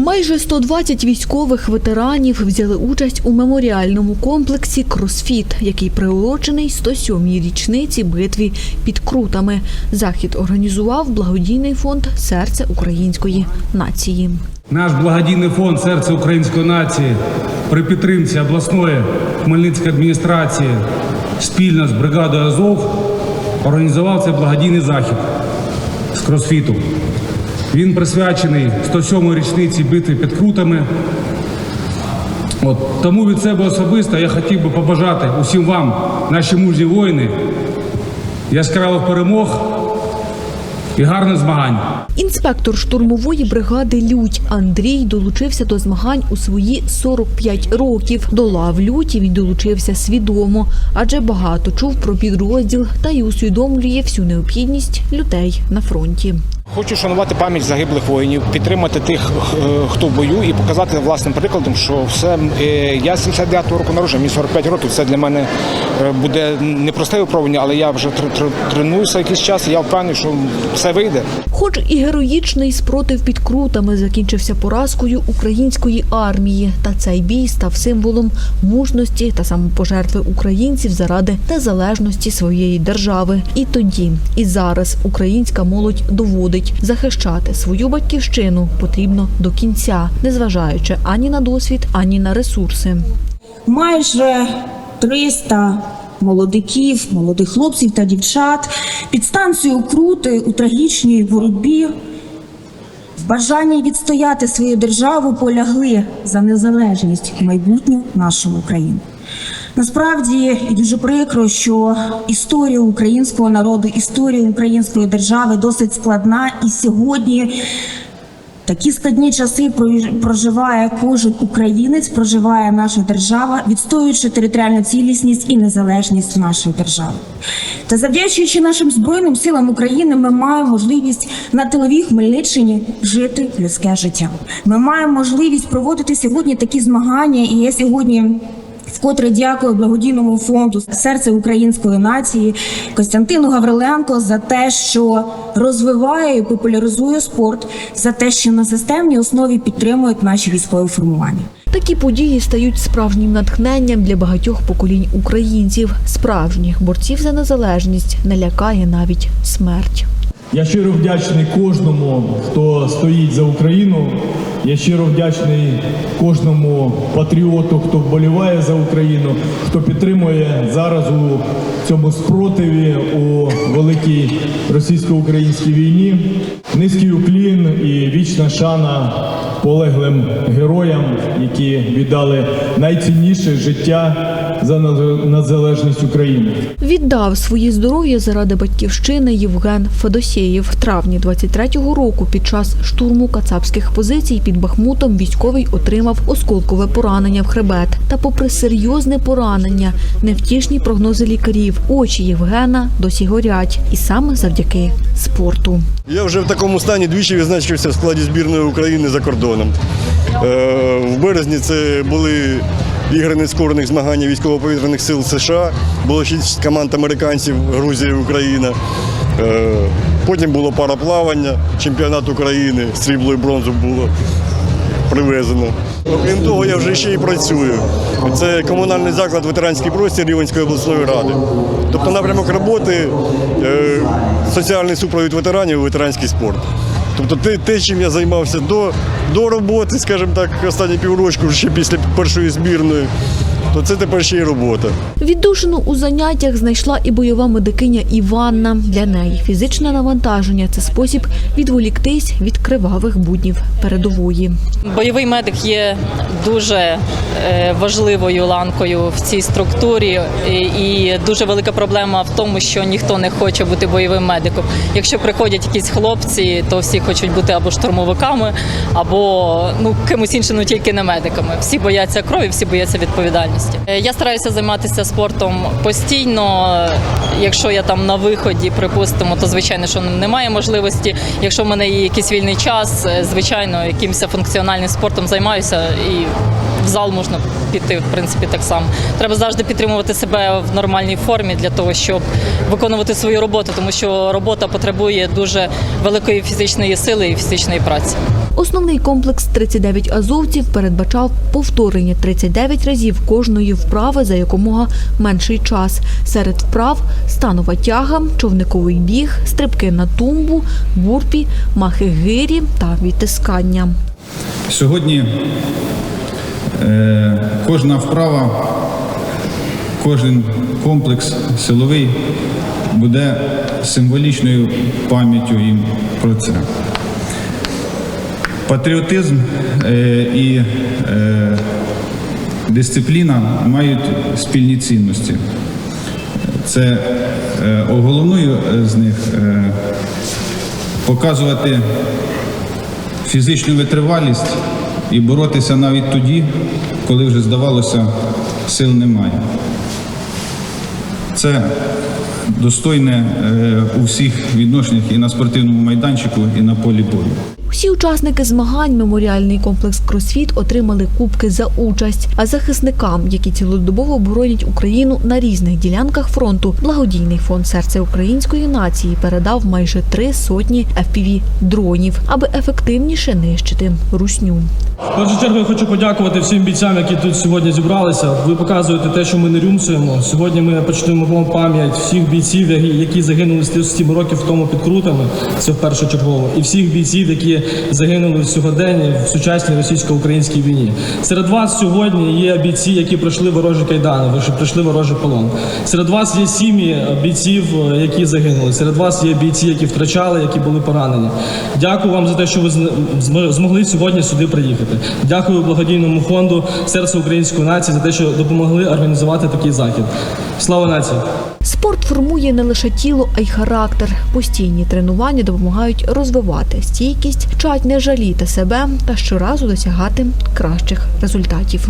Майже 120 військових ветеранів взяли участь у меморіальному комплексі «Кросфіт», який приурочений 107-й річниці битві під Крутами. Захід організував благодійний фонд «Серце української нації». Наш благодійний фонд Серце української нації при підтримці обласної Хмельницької адміністрації спільно з бригадою Азов організував цей благодійний захід з кросфіту. Він присвячений 107-й річниці битви під Крутами. От, тому від себе особисто я хотів би побажати усім вам, наші мужні воїни, яскравих перемог і гарних змагань. Інспектор штурмової бригади Лють Андрій долучився до змагань у свої 45 років. До лав люті він долучився свідомо, адже багато чув про підрозділ та й усвідомлює всю необхідність людей на фронті. Хочу шанувати пам'ять загиблих воїнів, підтримати тих, е, хто в бою, і показати власним прикладом, що все е, я 79-го року народження, мені 45 років. Це для мене е, буде непросте випробування, але я вже тр- тр- тренуюся якийсь час. і Я впевнений, що все вийде. Хоч і героїчний спротив під крутами закінчився поразкою української армії, та цей бій став символом мужності та самопожертви українців заради незалежності своєї держави. І тоді, і зараз українська молодь доводить, захищати свою батьківщину потрібно до кінця, незважаючи ані на досвід, ані на ресурси. майже 300 молодиків, молодих хлопців та дівчат під станцією Крути у трагічній боротьбі в бажанні відстояти свою державу полягли за незалежність майбутню нашої України. Насправді дуже прикро, що історія українського народу, історія української держави досить складна, і сьогодні Такі складні часи проживає кожен українець, проживає наша держава, відстоюючи територіальну цілісність і незалежність нашої держави. Та завдячуючи нашим збройним силам України, ми маємо можливість на тиловій Хмельниччині жити людське життя. Ми маємо можливість проводити сьогодні такі змагання, і я сьогодні. Вкотре дякую благодійному фонду серце української нації Костянтину Гавриленко за те, що розвиває і популяризує спорт, за те, що на системній основі підтримують наші військові формування. Такі події стають справжнім натхненням для багатьох поколінь українців. Справжніх борців за незалежність не лякає навіть смерть. Я щиро вдячний кожному, хто стоїть за Україну. Я щиро вдячний кожному патріоту, хто вболіває за Україну, хто підтримує зараз у цьому спротиві у великій російсько-українській війні. Низький уклін і вічна шана полеглим героям, які віддали найцінніше життя за незалежність України. Віддав своє здоров'я заради батьківщини Євген Федосєєв. В травні 23-го року під час штурму кацапських позицій під Бахмутом військовий отримав осколкове поранення в хребет. Та попри серйозне поранення, невтішні прогнози лікарів, очі Євгена досі горять. І саме завдяки спорту. Я вже в такому стані двічі відзначився в складі збірної України за кордоном. Е, В березні це були ігри нескорених змагань військово-повітряних сил США. Було шість команд американців, Грузія, Україна. Е, Потім було параплавання, чемпіонат України, срібло і бронзу було привезено. Окрім того, я вже ще й працюю. Це комунальний заклад ветеранський простір Рівенської обласної ради. Тобто напрямок роботи е, соціальний супровід ветеранів і ветеранський спорт. Тобто те, те, чим я займався до, до роботи, скажімо так, останні піврочку, ще після першої збірної, то це тепер ще й робота. Віддушину у заняттях знайшла і бойова медикиня Іванна. Для неї фізичне навантаження це спосіб відволіктись від кривавих буднів передової. Бойовий медик є дуже е, важливою ланкою в цій структурі, і- і дуже велика проблема в тому, що ніхто не хоче бути бойовим медиком. Якщо приходять якісь хлопці, то всі хочуть бути або штурмовиками, або ну кимось іншим, ну тільки не медиками. Всі бояться крові, всі бояться відповідальності. Е, Я стараюся займатися спортом постійно. Якщо я там на виході, припустимо, то звичайно, що немає можливості. Якщо в мене є якийсь вільний час, е, звичайно, якимось функціональним спортом займаюся і в зал можна піти, в принципі, так само. Треба завжди підтримувати себе в нормальній формі для того, щоб виконувати свою роботу, тому що робота потребує дуже великої фізичної сили і фізичної праці. Основний комплекс 39 азовців передбачав повторення 39 разів кожної вправи за якомога менший час. Серед вправ станова тяга, човниковий біг, стрибки на тумбу, бурпі, махи гирі та відтискання. Сьогодні е, кожна вправа, кожен комплекс силовий буде символічною пам'яттю їм про це. Патріотизм е, і е, дисципліна мають спільні цінності. Це е, головною з них показувати фізичну витривалість і боротися навіть тоді, коли вже здавалося, сил немає. Це достойне у всіх відношеннях і на спортивному майданчику, і на полі бою. Всі учасники змагань меморіальний комплекс Кросфіт отримали кубки за участь. А захисникам, які цілодобово боронять Україну на різних ділянках фронту, благодійний фонд серце української нації передав майже три сотні fpv дронів, аби ефективніше нищити русню. В першу чергу я хочу подякувати всім бійцям, які тут сьогодні зібралися. Ви показуєте те, що ми не рюмсуємо. Сьогодні ми почнемо пам'ять всіх бійців, які- загинули 107 років тому під крутами. Це першочергово, і всіх бійців, які загинули в сьогоденні в сучасній російсько-українській війні. Серед вас сьогодні є бійці, які пройшли ворожі кайдани, пройшли ворожий полон. Серед вас є сім'ї бійців, які загинули. Серед вас є бійці, які втрачали, які були поранені. Дякую вам за те, що ви змогли сьогодні сюди приїхати. Дякую благодійному фонду серце української нації за те, що допомогли організувати такий захід. Слава нації! Спорт формує не лише тіло, а й характер. Постійні тренування допомагають розвивати стійкість, вчать не жаліти себе та щоразу досягати кращих результатів.